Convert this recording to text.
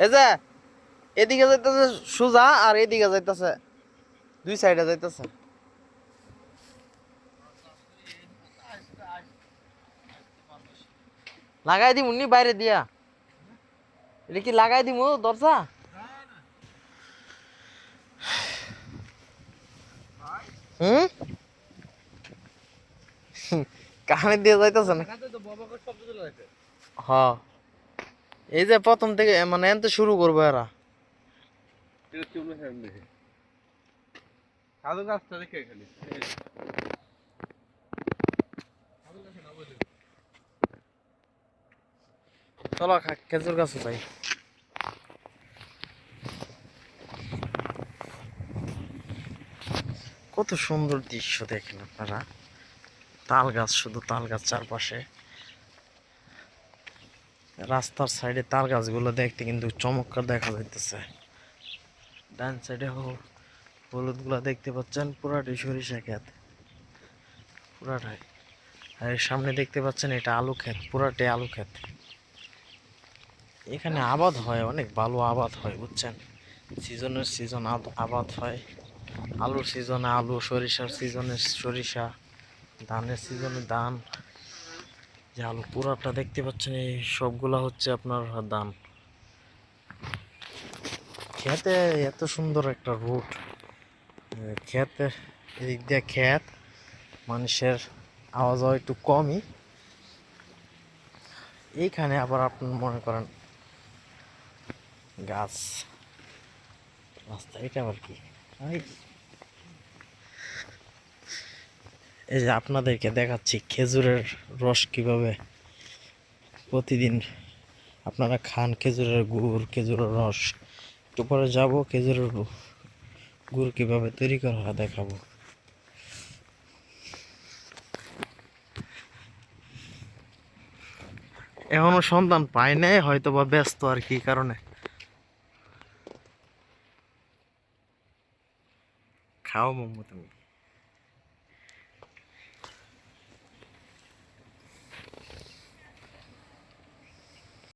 এই যে এদিকে যাইতেছে সোজা আর এদিকে যাইতেছে দুই সাইডে যাইতেছে। লাগাই দিম নি বাইরে দিয়া। এটা কি লাগাই দিমু দরজা? হুম? কানে দিয়ে যাইতেছে না? হ। এই যে প্রথম থেকে মানে এনতে শুরু করব এরা। সাধু গাছটা দেখে খালি। চলো খেজুর গাছ যাই কত সুন্দর দৃশ্য দেখেন আপনারা। তাল গাছ শুধু তাল গাছ চারপাশে। রাস্তার সাইডে তার গাছগুলো দেখতে কিন্তু চমৎকার দেখা যাইতেছে। ডান সাইডে হলুদগুলো দেখতে পাচ্ছেন, পুরাটাই সরিষা ক্ষেত। পুরাটাই। আর সামনে দেখতে পাচ্ছেন, এটা আলু ক্ষেত, পুরাটাই আলু ক্ষেত। এখানে আবাদ হয়, অনেক ভালো আবাদ হয়, বুঝছেন? সিজনের সিজন আবাদ হয়। আলুর সিজনে আলু, সরিষার সিজনে সরিষা, ধানের সিজনে ধান যে আলু পুরাটা দেখতে পাচ্ছেন, এই সবগুলা হচ্ছে আপনার ধান খেতে এত সুন্দর একটা রুট। খেতে, এদিক দিয়ে ক্ষেত মানুষের আওয়াজ একটু কমই। এইখানে আবার আপনি মনে করেন, গাছ, রাস্তা, এটা আবার কি? এই যে আপনাদেরকে দেখাচ্ছি খেজুরের রস কীভাবে প্রতিদিন আপনারা খান খেজুরের গুড়, খেজুরের রস। একটু পরে যাব, খেজুরের গুড় কীভাবে তৈরি করা হয় দেখাবো। এখনও সন্ধান পাই নাই হয়তো বা ব্যস্ত আর কি কারণে। খাও মোমো তুমি।